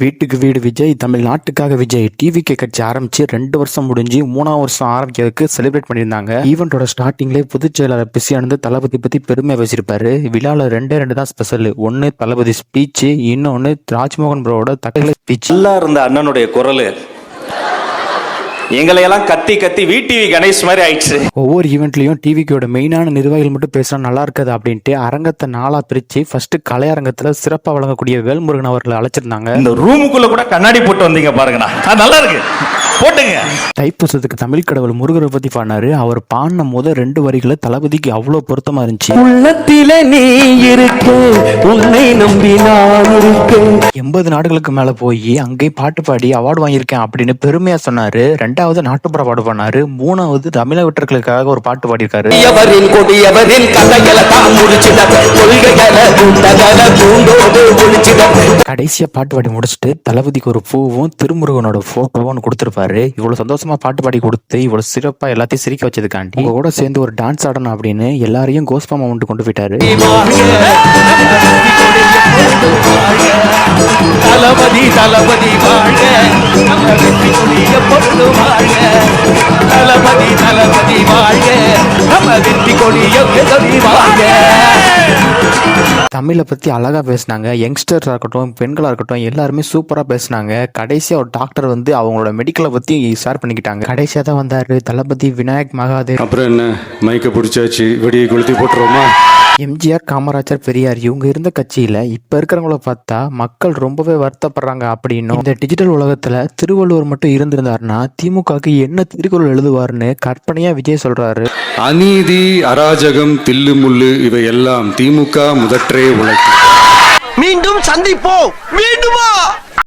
வீட்டுக்கு வீடு விஜய் தமிழ்நாட்டுக்காக விஜய். டிவிகே கட்சி ஆரம்பிச்சு ரெண்டு வருஷம் முடிஞ்சு மூணாவது வருஷம் ஆரம்பிக்கிறதுக்கு செலிப்ரேட் பண்ணியிருந்தாங்க. ஈவெண்டோட ஸ்டார்டிங்லேயே பொதுச் செயலாளர் பிசியானந்து தளபதி பத்தி பெருமை பேசியிருப்பாரு. விழாவில் ரெண்டே ரெண்டு தான் ஸ்பெஷல் ஒன்னு தளபதி ஸ்பீச் இன்னொன்னு ராஜ்மோகன் ப்ரோவோட தகவல் ஸ்பீச் நல்லா இருந்த அண்ணனுடைய குரல். எங்களையெல்லாம் கத்தி கத்தி விடிவி கணேஷ் மாதிரி ஆயிடுச்சு. ஒவ்வொரு ஈவெண்ட்லயும் டிவிக்கோட மெயினான நிர்வாகிகள் மட்டும் பேசினா நல்லா இருக்காது அப்படின்ட்டு அரங்கத்தை நாளா பிரிச்சு ஃபர்ஸ்ட் கலையரங்கத்துல சிறப்பா வழங்கக்கூடிய வேல்முருகன் அவர்களை அழைச்சிருந்தாங்க. இந்த ரூமுக்குள்ள கூட கண்ணாடி போட்டு வந்தீங்க பாருங்கண்ணா. நல்லா இருக்கு. போட்டுங்க. தைப்பூசத்துக்கு தமிழ் கடவுள் முருகரை பத்தி பாடினாரு. அவர் பாடின முத ரெண்டு வரிகளை தளபதிக்கு அவ்வளவு பொருத்தமா இருந்துச்சு. உள்ளத்திலே நீ இருக்க உன்னை நம்பி நான் இருக்கேன். எண்பது நாடுகளுக்கு மேல போய் அங்கேயும் பாட்டு பாடி அவார்டு வாங்கியிருக்கேன் அப்படின்னு பெருமையா சொன்னாரு. ரெண்டாவது நாட்டுப்புற பாடு பண்ணாரு. மூணாவது தமிழகற்றர்களுக்காக ஒரு பாட்டு பாடியிருக்காரு. எவரின் கொடியவரின் கதைகளை தான் முடிச்சிட கொள்கைகளை குண்டகளை பூண்டோடு ஒழிச்சிட கடைசியா பாட்டு பாடி முடிச்சுட்டு தளபதிக்கு ஒரு பூவும் திருமுருகனோட போட்டோவும் ஒன்று கொடுத்துருப்பாரு இவ்வளவு சந்தோஷமா பாட்டு பாடி கொடுத்து இவ்வளவு சிறப்பா எல்லாத்தையும் சிரிக்க வச்சதுக்காண்டி உங்க கூட சேர்ந்து ஒரு டான்ஸ் ஆடணும் அப்படின்னு எல்லாரையும் கோஸ்பா மவுண்ட் கொண்டு போயிட்டாரு. தளபதி தளபதி வாழ்க. கொடிய தளபதி தளபதி வாழ்க. நம்ம வெற்றி கொடிய கொடி வாழ்க. தமிழை பத்தி அழகா பேசினாங்க. யங்ஸ்டர்ஸா இருக்கட்டும் பெண்களா இருக்கட்டும் எல்லாருமே சூப்பரா பேசினாங்க. கடைசியா ஒரு டாக்டர் வந்து அவங்களோட மெடிக்கலை பத்தி ஷேர் பண்ணிக்கிட்டாங்க. கடைசியா தான் வந்தாரு. தளபதி விநாயக் மகாதேவ். அப்புறம் என்ன? மைக்க பிடிச்சாச்சு. வெடியை கொளுத்தி போட்டுருவோமா? எம்ஜிஆர் காமராஜர் பெரியார் இவங்க இருந்த கட்சியில இப்ப இருக்கிறவங்கள பார்த்தா மக்கள் ரொம்பவே வருத்தப்படுறாங்க அப்படின்னும் இந்த டிஜிட்டல் உலகத்துல திருவள்ளுவர் மட்டும் இருந்திருந்தாருன்னா திமுகவுக்கு என்ன திருக்குறள் எழுதுவாருன்னு கற்பனையா விஜய் சொல்றாரு. அநீதி அராஜகம் தில்லு முள்ளு இவை எல்லாம் திமுக முதற்றே உழைக்கும் மீண்டும் சந்திப்போம்.